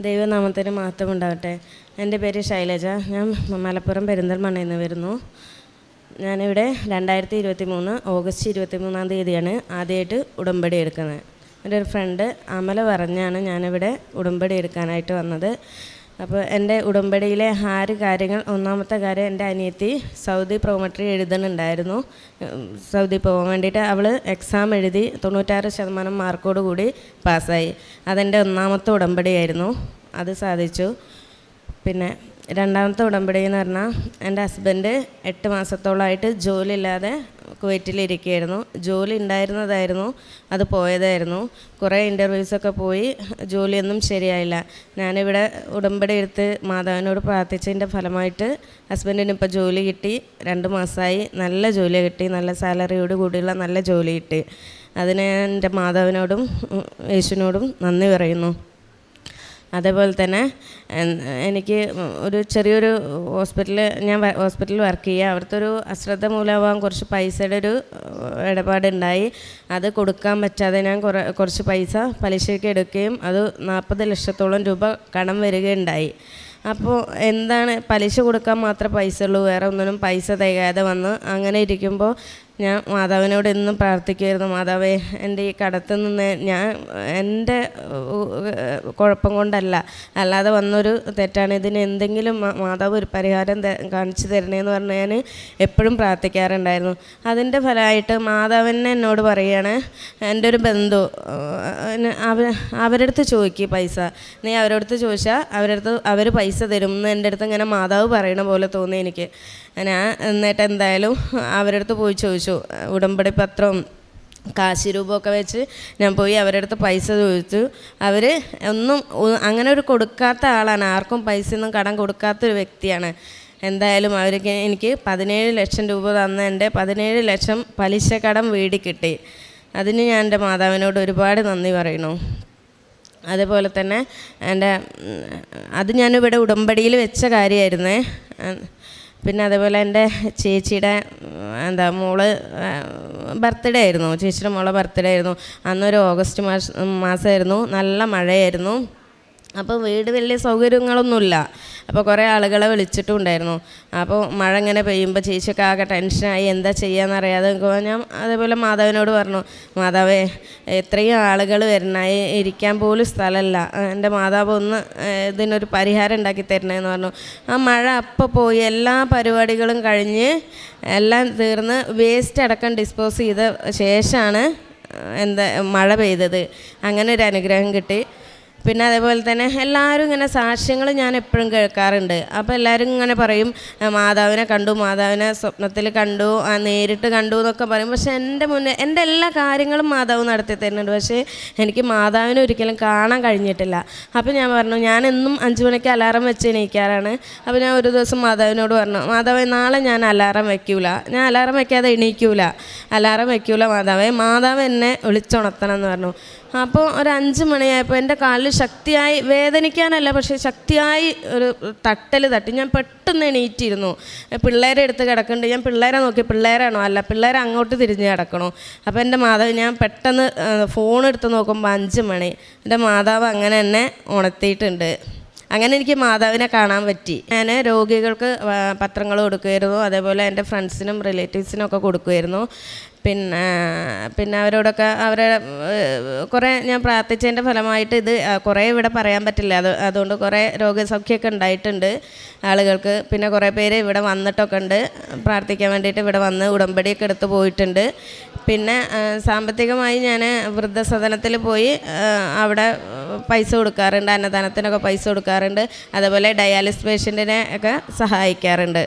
ദൈവനാമത്തിന് മാറ്റം ഉണ്ടാവട്ടെ എന്റെ പേര് ശൈലജ. ഞാൻ മലപ്പുറം പെരിന്തൽമണ്ണയിൽ നിന്ന് വരുന്നു. ഞാനിവിടെ രണ്ടായിരത്തി ഇരുപത്തി മൂന്ന് ഓഗസ്റ്റ് ഇരുപത്തി മൂന്നാം തീയതിയാണ് ആദ്യമായിട്ട് ഉടമ്പടി എടുക്കുന്നത്. എന്റെ ഒരു ഫ്രണ്ട് അമല പറഞ്ഞാണ് ഞാനിവിടെ ഉടമ്പടി എടുക്കാനായിട്ട് വന്നത്. അപ്പോൾ എന്റെ ഉടമ്പടിയിലെ ആറ് കാര്യങ്ങൾ. ഒന്നാമത്തെ കാര്യം എന്റെ അനിയത്തി സൗദി പ്രോമട്രി എഴുതുന്നുണ്ടായിരുന്നു. സൗദി പോകാൻ വേണ്ടിയിട്ട് അവൾ എക്സാം എഴുതി തൊണ്ണൂറ്റാറ് ശതമാനം മാർക്കോട് കൂടി പാസ്സായി. അതെന്റെ ഒന്നാമത്തെ ഉടമ്പടിയായിരുന്നു. അത് സാധിച്ചു. പിന്നെ രണ്ടാമത്തെ ഉടമ്പടി എന്ന് പറഞ്ഞാൽ എന്റെ ഹസ്ബൻഡ് എട്ട് മാസത്തോളമായിട്ട് ജോലി ഇല്ലാതെ കുവൈറ്റിലിരിക്കുകയായിരുന്നു. ജോലി ഉണ്ടായിരുന്നതായിരുന്നു. അത് പോയതായിരുന്നു. കുറേ ഇന്റർവ്യൂസൊക്കെ പോയി. ജോലിയൊന്നും ശരിയായില്ല. ഞാനിവിടെ ഉടമ്പടി എടുത്ത് മാതാവിനോട് പ്രാർത്ഥിച്ചതിന്റെ ഫലമായിട്ട് ഹസ്ബൻഡിന് ഇപ്പോൾ ജോലി കിട്ടി. രണ്ട് മാസമായി നല്ല ജോലി കിട്ടി. നല്ല സാലറിയോട് കൂടിയുള്ള നല്ല ജോലി കിട്ടി. അതിന് എന്റെ മാതാവിനോടും യേശുവിനോടും നന്ദി പറയുന്നു. അതേപോലെ തന്നെ എനിക്ക് ഒരു ചെറിയൊരു ഹോസ്പിറ്റലിൽ ഞാൻ ഹോസ്പിറ്റലിൽ വർക്ക് ചെയ്യുക അവിടുത്തെ ഒരു അശ്രദ്ധ മൂലമാകാൻ കുറച്ച് പൈസയുടെ ഒരു ഇടപാടുണ്ടായി. അത് കൊടുക്കാൻ പറ്റാതെ ഞാൻ കുറേ കുറച്ച് പൈസ പലിശയ്ക്ക് എടുക്കുകയും അത് നാൽപ്പത് ലക്ഷത്തോളം രൂപ കടം വരികയുണ്ടായി. അപ്പോൾ എന്താണ് പലിശ കൊടുക്കാൻ മാത്രമേ പൈസ ഉള്ളൂ വേറെ ഒന്നിനും പൈസ തികയാതെ വന്ന് അങ്ങനെ ഇരിക്കുമ്പോൾ ഞാൻ മാതാവിനോട് എന്നും പ്രാർത്ഥിക്കുമായിരുന്നു മാതാവേ എന്റെ ഈ കടത്തിൽ നിന്ന് ഞാൻ എന്റെ കുഴപ്പം കൊണ്ടല്ല. അല്ലാതെ വന്നൊരു തെറ്റാണ്. ഇതിന് എന്തെങ്കിലും മാതാവ് ഒരു പരിഹാരം കാണിച്ചു തരണേന്ന് പറഞ്ഞ് ഞാൻ എപ്പോഴും പ്രാർത്ഥിക്കാറുണ്ടായിരുന്നു. അതിന്റെ ഫലമായിട്ട് മാതാവിനെ എന്നോട് പറയുകയാണ് എന്റെ ഒരു ബന്ധു അവ അവരുടെ അടുത്ത് പൈസ. നീ അവരുടെ അടുത്ത് ചോദിച്ചാൽ അവരുടെ അടുത്ത് അവർ പൈസ തരും. എന്ന് എന്റെ അടുത്ത് ഇങ്ങനെ മാതാവ് പറയണ പോലെ തോന്നി എനിക്ക്. ഞാൻ എന്നിട്ട് എന്തായാലും അവരുടെ അടുത്ത് പോയി ചോദിച്ചു. ഉടമ്പടി പത്രവും കാശി രൂപമൊക്കെ വെച്ച് ഞാൻ പോയി അവരുടെ അടുത്ത് പൈസ ചോദിച്ചു. അവർ ഒന്നും അങ്ങനെ ഒരു കൊടുക്കാത്ത ആളാണ്. ആർക്കും പൈസ ഒന്നും കടം കൊടുക്കാത്തൊരു വ്യക്തിയാണ്. എന്തായാലും അവർക്ക് എനിക്ക് പതിനേഴ് ലക്ഷം രൂപ തന്ന എന്റെ പതിനേഴ് ലക്ഷം പലിശ കടം വീടി കിട്ടി. അതിന് ഞാൻ എന്റെ മാതാവിനോട് ഒരുപാട് നന്ദി പറയുന്നു. അതേപോലെ തന്നെ എന്റെ അത് ഞാനിവിടെ ഉടമ്പടിയിൽ വെച്ച കാര്യമായിരുന്നേ പിന്നെ അതേപോലെ എന്റെ ചേച്ചിയുടെ എന്താ മോൾ ബർത്ത്ഡേ ആയിരുന്നു. ചേച്ചിയുടെ മോളെ ബർത്ത്ഡേ ആയിരുന്നു. അന്നൊരു ഓഗസ്റ്റ് മാസം മാസമായിരുന്നു നല്ല മഴയായിരുന്നു. അപ്പോൾ വീട് വലിയ സൗകര്യങ്ങളൊന്നുമില്ല. അപ്പോൾ കുറേ ആളുകളെ വിളിച്ചിട്ടുണ്ടായിരുന്നു. അപ്പോൾ മഴ ഇങ്ങനെ പെയ്യുമ്പോൾ ചേച്ചിയൊക്കെ ആകെ ടെൻഷനായി എന്താ ചെയ്യാന്നറിയാതെ ഞാൻ അതേപോലെ മാതാവിനോട് പറഞ്ഞു മാധവേ എത്രയും ആളുകൾ വരണായി ഇരിക്കാൻ പോലും സ്ഥലമല്ല. എന്റെ മാതാവ് ഒന്ന് ഇതിനൊരു പരിഹാരം ഉണ്ടാക്കി തരണേന്ന് പറഞ്ഞു. ആ മഴ അപ്പോൾ പോയി എല്ലാ പരിപാടികളും കഴിഞ്ഞ് എല്ലാം തീർന്ന് വേസ്റ്റ് അടക്കം ഡിസ്പോസ് ചെയ്ത ശേഷമാണ് എന്താ മഴ പെയ്തത്. അങ്ങനെ ഒരു അനുഗ്രഹം കിട്ടി. പിന്നെ അതേപോലെ തന്നെ എല്ലാവരും ഇങ്ങനെ സാക്ഷ്യങ്ങൾ ഞാൻ എപ്പോഴും കേൾക്കാറുണ്ട്. അപ്പോൾ എല്ലാവരും ഇങ്ങനെ പറയും "ആ, മാതാവിനെ കണ്ടു മാതാവിനെ സ്വപ്നത്തിൽ കണ്ടു നേരിട്ട് കണ്ടു എന്നൊക്കെ പറയും. പക്ഷേ എന്റെ മുന്നേ എന്റെ എല്ലാ കാര്യങ്ങളും മാതാവ് നടത്തി തരുന്നുണ്ട്. പക്ഷേ എനിക്ക് മാതാവിനെ ഒരിക്കലും കാണാൻ കഴിഞ്ഞിട്ടില്ല. അപ്പോൾ ഞാൻ പറഞ്ഞു ഞാൻ എന്നും അഞ്ച് മണിക്ക് അലാറം വെച്ച് എണീക്കാറാണ്. അപ്പോൾ ഞാൻ ഒരു ദിവസം മാതാവിനോട് പറഞ്ഞു മാതാവേ നാളെ ഞാൻ അലാറം വയ്ക്കൂല ഞാൻ അലാറം വയ്ക്കാതെ എണീക്കൂല. അലാറം വയ്ക്കൂല മാതാവേ. മാതാവ് എന്നെ വിളിച്ചുണർത്തണം എന്ന് പറഞ്ഞു. അപ്പോൾ ഒരു അഞ്ച് മണിയായപ്പോൾ എന്റെ കാലിൽ ശക്തിയായി വേദനിക്കാനല്ല പക്ഷേ ശക്തിയായി ഒരു തട്ടൽ തട്ടി. ഞാൻ പെട്ടെന്ന് എണീറ്റിരുന്നു. പിള്ളേരെ എടുത്ത് കിടക്കുന്നുണ്ട്. ഞാൻ പിള്ളേരെ നോക്കി. പിള്ളേരാണോ? അല്ല പിള്ളേരെ അങ്ങോട്ട് തിരിഞ്ഞ് കിടക്കണോ. അപ്പോൾ എന്റെ മാതാവ് ഞാൻ പെട്ടെന്ന് ഫോൺ എടുത്ത് നോക്കുമ്പോൾ അഞ്ച് മണി. എന്റെ മാതാവ് അങ്ങനെ എന്നെ ഉണർത്തിയിട്ടുണ്ട്. അങ്ങനെ എനിക്ക് മാതാവിനെ കാണാൻ പറ്റി. ഞാൻ രോഗികൾക്ക് പത്രങ്ങൾ കൊടുക്കുമായിരുന്നു. അതേപോലെ എന്റെ ഫ്രണ്ട്സിനും റിലേറ്റീവ്സിനും ഒക്കെ കൊടുക്കുമായിരുന്നു. പിന്നെ പിന്നെ അവരോടൊക്കെ അവരെ കുറേ ഞാൻ പ്രാർത്ഥിച്ചതിന്റെ ഫലമായിട്ട് ഇത് കുറേ ഇവിടെ പറയാൻ പറ്റില്ല. അത് അതുകൊണ്ട് കുറേ രോഗസൗഖ്യമൊക്കെ ഉണ്ടായിട്ടുണ്ട് ആളുകൾക്ക്. പിന്നെ കുറേ പേര് ഇവിടെ വന്നിട്ടൊക്കെ ഉണ്ട്. പ്രാർത്ഥിക്കാൻ വേണ്ടിയിട്ട് ഇവിടെ വന്ന് ഉടമ്പടിയൊക്കെ എടുത്ത് പോയിട്ടുണ്ട്. പിന്നെ സാമ്പത്തികമായി ഞാൻ വൃദ്ധസദനത്തിൽ പോയി അവിടെ പൈസ കൊടുക്കാറുണ്ട് അന്നദാനത്തിനൊക്കെ പൈസ കൊടുക്കാറുണ്ട്. അതേപോലെ ഡയാലിസ് പേഷ്യന്റിനെ ഒക്കെ സഹായിക്കാറുണ്ട്.